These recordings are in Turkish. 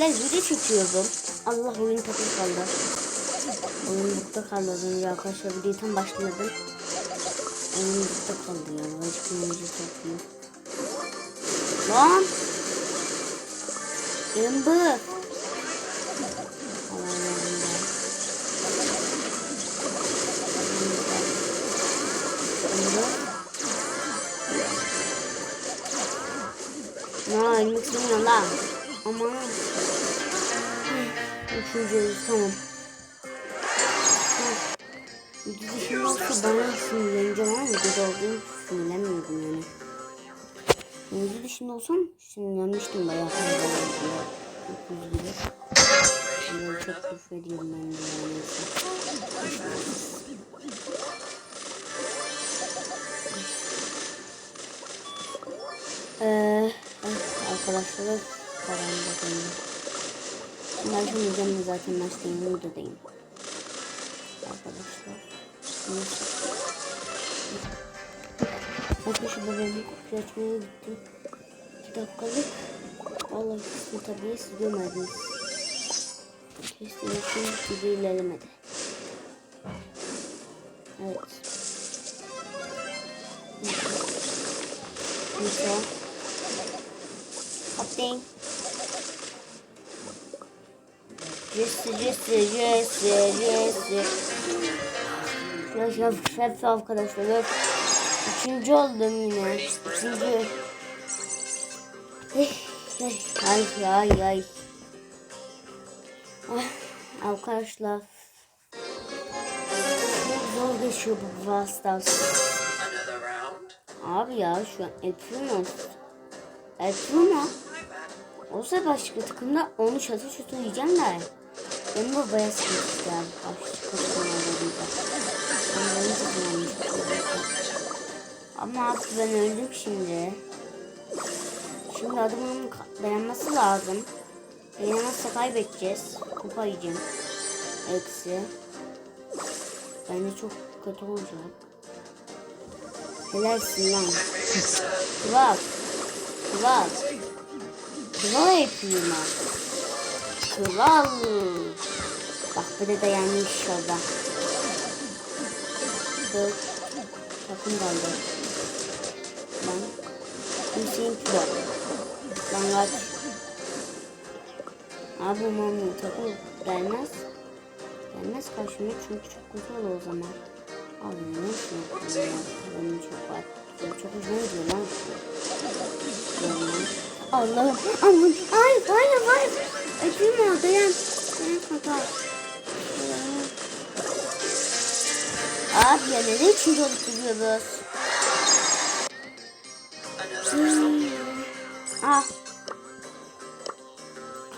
arkadaşlar video çekiyordum. Allah oyun takılı kaldı. Oyun bukta kaldı önce arkadaşlar videoyu tam başladım. Oyun bukta kaldı ya. Hiç kimimizi topluyor. Lan! Ember! Allah'ım ya. Ember. Ya ölmek istemiyorum lan. Aman. Üçüncü yüz tamam. Şimdi olsa bana sinirleneceğim ama videoda olduğum sinirlenmiyordum yani. Yüzü dışında olsam sinirlenmiştim bayağı. Yüz gibi. Böyle çok küfür ben de yani. Eee arkadaşlar falan bakayım. Şimdi açamayacağım da zaten maçtayım, videodayım. Arkadaşlar. Neyse. Arkadaşlar ben bir kutu açmaya gittim. 2 dakikalık. Vallahi kesin tabii siz görmediniz. Kesin için gibi ilerlemedi. Evet. Neyse. Kaptayım. Jesse, Jesse, Jesse, Jesse. Şöf, şöf, şöf arkadaşlar. Öf. Üçüncü oldum yine. Üçüncü. Eh, eh, Ay, ay, ay. Ah, Arkadaşlar. Çok zor geçiyor bu round? Abi ya şu an Elprimo. Elprimo. Olsa başka takımda onu çatı çatı yiyeceğim de. Benim bu bayağı sıkıntı yani. Başka takımlarda Ben benim takımlarım Ama abi ben öldüm şimdi. Şimdi adamın dayanması lazım. Dayanamazsa kaybedeceğiz. Kupa yiyeceğim. Eksi. Bence çok kötü olacak. Helalsin lan. Kıvak. Kıvak. Kıval yapayım ben. Kıval. Bak böyle dayanmış şurada. Dört. Takım kaldı. Lan. Hüseyin Kıva. Lan kaç. Abi umarım takım gelmez. Gelmez karşıma çünkü çok olur o zaman. Abi ne yapıyorsun ya? Benim çok var. Çok hoşuma gidiyor lan. Yani. Allah'ım. Aman. Hayır hayır hayır. Dayan. Dayan kaka. Abi ya neden üçüncü olup duruyoruz? Hmm. Ah.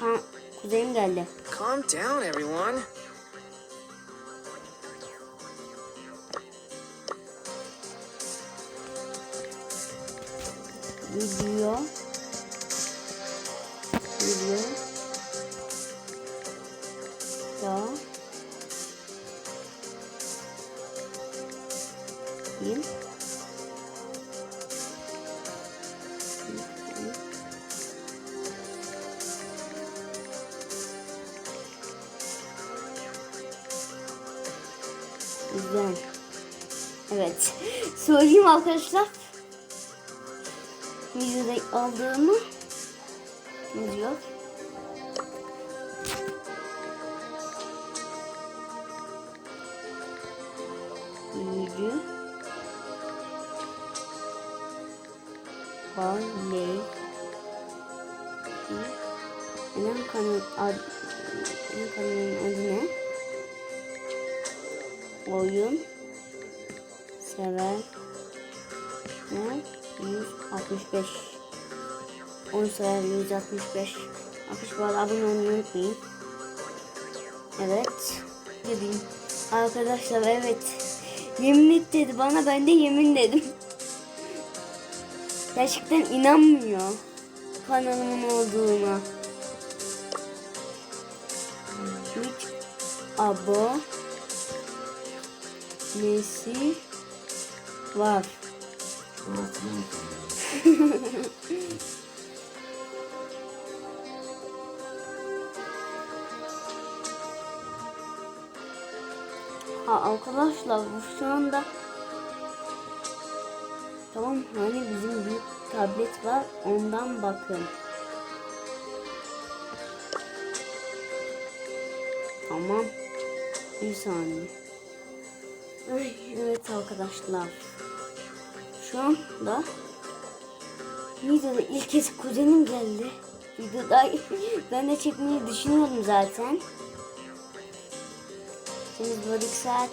Kan kuzenim geldi. Calm down, everyone. Video. Bin. Güzel. Evet. Söyleyeyim arkadaşlar. Videoda aldığımı yazıyor. Video. Barley. Kanal ad, benim kanalın adı ne? Oyun sever ne? 165 10 sever 165 60 bu arada abone olmayı unutmayın. Evet. Dedim. Arkadaşlar evet. Yemin et dedi bana ben de yemin dedim. Gerçekten inanmıyor kanalımın olduğuna. abonesi var. ha arkadaşlar bu şu anda tamam hani bizim büyük tablet var ondan bakın. Tamam. Bir saniye. Ay, evet arkadaşlar. Şu anda videoda ilk kez kuzenim geldi. Videoda ben de çekmeyi düşünüyordum zaten. Şimdi böyle saat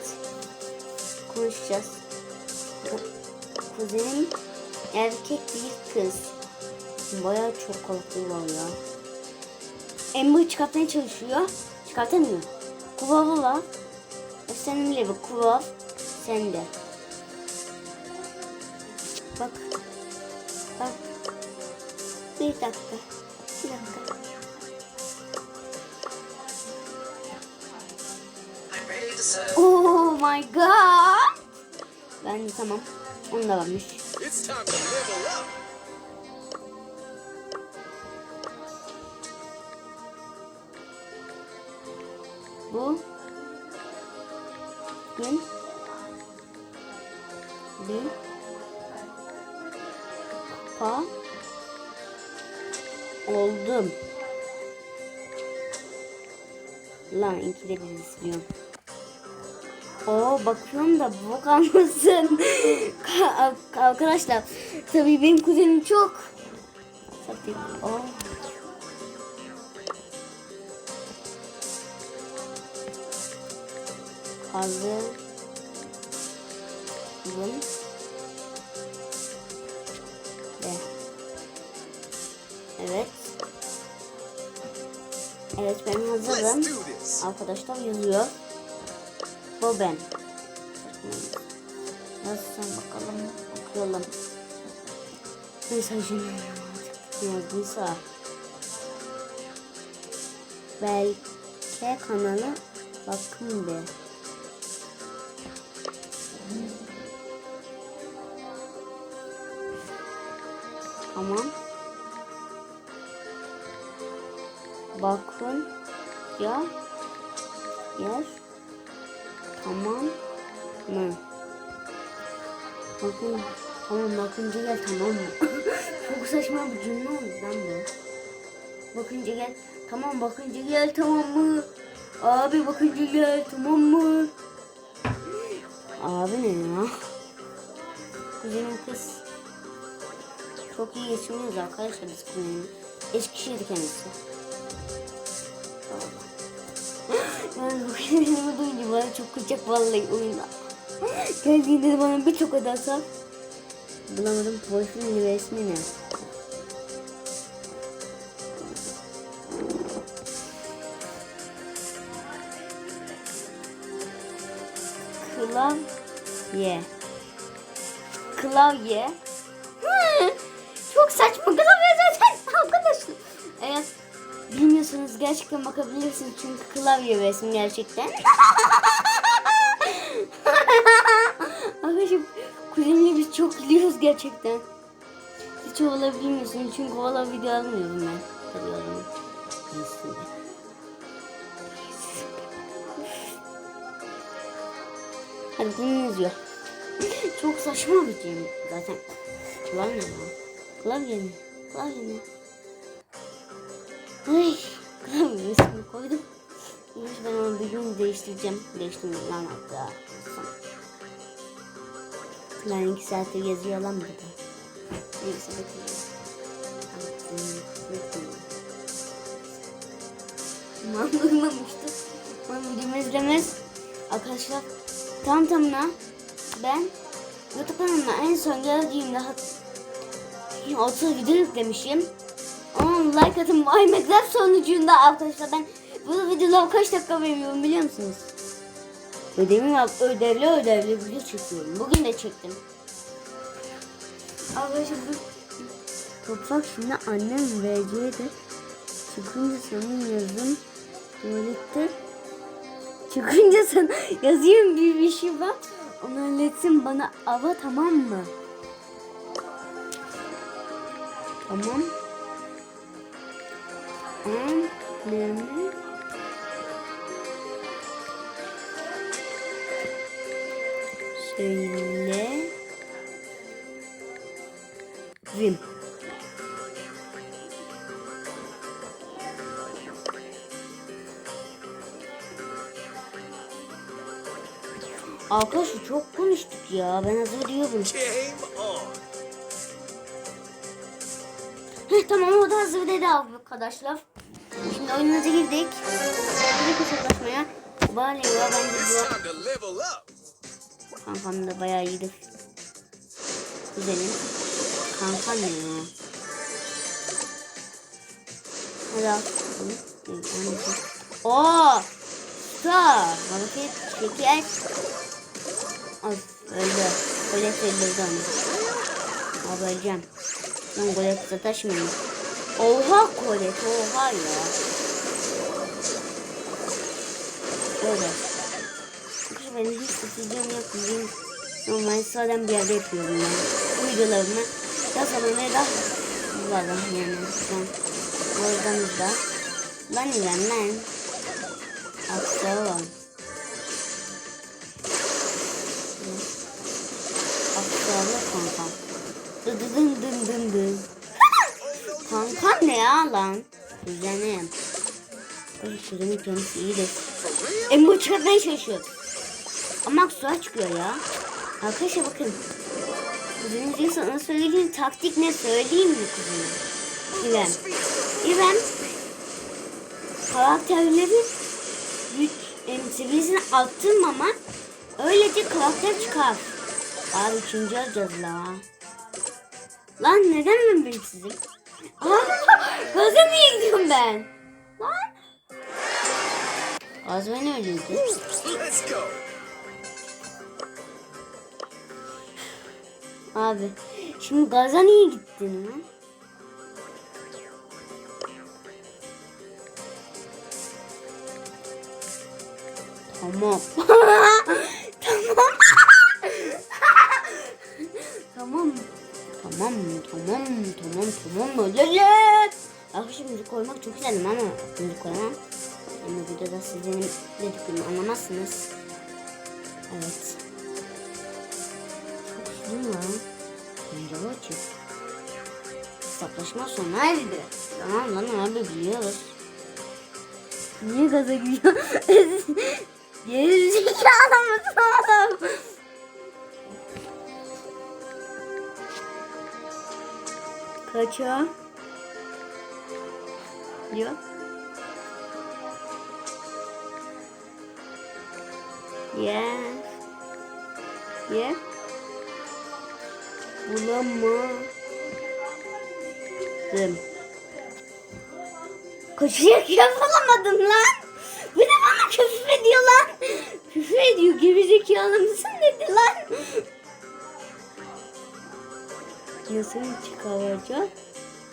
konuşacağız. Kuzenim erkek bir kız. Bayağı çok korkuyorlar ya. Ember çıkartmaya çalışıyor. Çıkartamıyor. Kuvavı var. Seninle bir kuvav. Sende. Bak. Bak. Bir dakika. Bir dakika. Oh my god. Ben tamam. Onu da varmış. Bu gün bir kupa oldum. Lan ikide bir izliyorum. Oo bakıyorum da bu kalmasın. Ka- Arkadaşlar tabii benim kuzenim çok. Tabii. Oo. Hazır. Ve. Evet. Evet ben hazırım. Arkadaşlar yazıyor. Bu ben. Yazsın bakalım. Okuyalım. Mesajını yazdıysa. Belki kanalı bakın bir. Tamam. Bakın ya yer tamam mı? Bakın tamam bakınca gel tamam mı? Çok saçma bir cümle oldu lan bu. Bakınca gel tamam bakınca gel tamam mı? Abi bakınca gel tamam mı? Abi ne ya? Kuzenim kız. Çok iyi geçiniyoruz arkadaşlar biz kuzenimle. Eskişehir kendisi. Ben bu kelimemi duyunca bana çok kızacak vallahi oyunda. Geldiğinde de bana bir çok atarsan. Bulamadım boyfriend resmi ne? Klavye. Klavye. Bilmiyorsanız gerçekten bakabilirsiniz çünkü klavye resim gerçekten. Arkadaşım kuzenimle biz çok gülüyoruz gerçekten. Hiç oğla bilmiyorsun çünkü oğla video almıyorum ben. Tabii oğlum. Hadi bunu yazıyor. Çok saçma bir şey zaten. Klavye mi? Klavye mi? Klavye mi? Ay, ben onu bir gün değiştireceğim. Değiştirmeyeyim lan hatta. Lan iki saattir yazıyor lan burada. Neyse bakayım. Man duymamıştı. Man videomu izlemez. Arkadaşlar tam tamına ben YouTube kanalına en son geldiğimde hat- 30 video yüklemişim. Ama like atın vay sonucunda arkadaşlar ben bu videoda kaç dakika veriyorum biliyor musunuz? Ödevim var. Ödevli ödevli video çekiyorum. Bugün de çektim. Arkadaşlar bu toprak şimdi annem VC'de çıkınca senin yazın tuvalette çıkınca sana yazayım bir bir şey var. Onu halletsin bana ava tamam mı? Tamam. Annemi Şöyle. Vim. Arkadaşlar çok konuştuk ya. Ben hazır. Heh, tamam o da hazır dedi arkadaşlar. Şimdi oyunumuza girdik. Girdik hesaplaşmaya. Bari ya bence bu kankam da bayağı iyidir. Güzelim. Kankam ne ya? Hadi al. Bunu. Evet, anneciğim. Oo! Star. Hareket. Şeker. Of öldü. Golek öldürdü onu. Öleceğim. Ben golek sataşmıyorum. Oha golek oha ya. Böyle. Çünkü ben hiç sıkıcım yok. Bizim normal sıradan bir yerde yapıyorum yani. Bu videolarımı yazalım ve da bulalım yani. Sen oradan da. Lan İrem lan. Aksağı Aksağı kankam. Dı dı dın dın dın dın. Kankam ne ya lan? Güzelim. Ay şuranın kendisi iyidir. Emo çıkartmaya çalışıyor. Ama suya çıkıyor ya. Arkadaşlar bakın. Kuzenimizin sana söylediğin taktik ne söyleyeyim mi kuzenim? İrem. İrem karakterleri güç em, seviyesine arttırmama öylece karakter çıkar. Abi üçüncü alacağız la. Lan neden ben bilinçsizim? Gaza niye gidiyorum ben? Lan. Az ben öyleydi. Abi şimdi gaza niye gittin lan? Tamam. tamam. tamam. Tamam, tamam, tamam, tamam. Lele. Arkadaşlar müzik koymak çok istedim ama müzik koymam. Ama videoda sizin dediklerimi anlamazsınız. Evet. Pencere açık. Hesaplaşma sona erdi. Tamam lan abi biliyoruz. Niye gaza gidiyor? Gerizekalı mısın adam? Kaça? Yok. Yes. Yeah. Bulamadım. Koşarak yapamadım lan. Bir de bana küfür ediyor lan. Küfür ediyor. Gerizekalı mısın dedi lan. Nasıl çıkaracak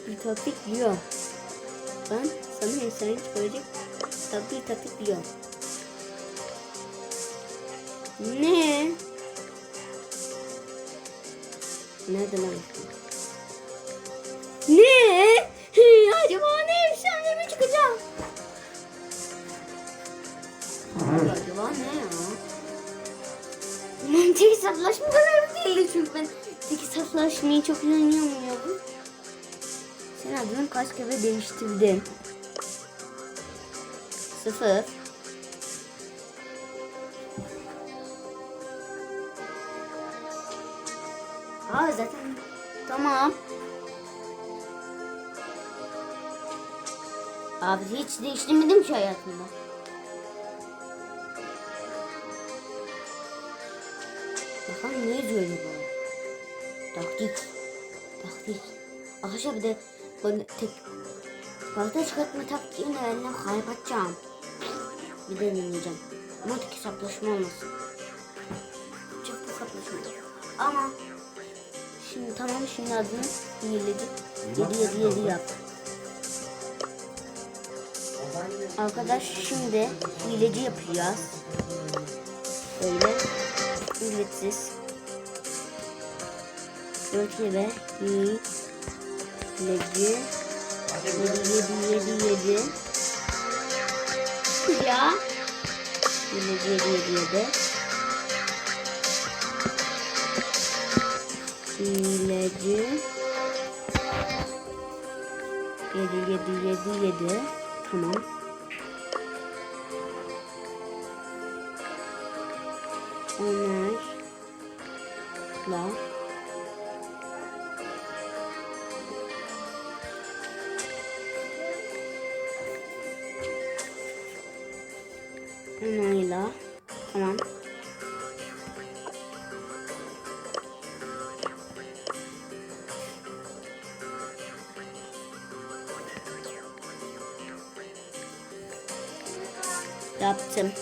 bir taktik biliyorum. Ben sana insanı çıkaracak taktik taktik biliyorum. Ne? Nerede lan? Ne? Acaba ne efsane mi çıkacak? Acaba ne ya? Ben tek hesaplaşma kadar değilim çünkü ben tek hesaplaşmayı çok iyi oynayamıyorum. Sen adını kaç kere değiştirdin? Sıfır. Aa zaten tamam. Abi hiç değiştirmedim ki hayatımda. Bakalım ne yazıyor acaba? Taktik. Taktik. Arkadaşlar bir de bana tek balta çıkartma taktiğini benden kaybedeceğim. Bir de deneyeceğim. Ama tek hesaplaşma olmasın. Çift hesaplaşma. Ama şimdi tamam şimdi adını iyiledi. 7 7 7 yap. Arkadaş şimdi hileci yapacağız. Böyle ücretsiz. 4 ve hileci 7 7 7 7 ya hileci 7 7 7 Hileci. Yedi, yedi, yedi, yedi. Tamam. Yaptım.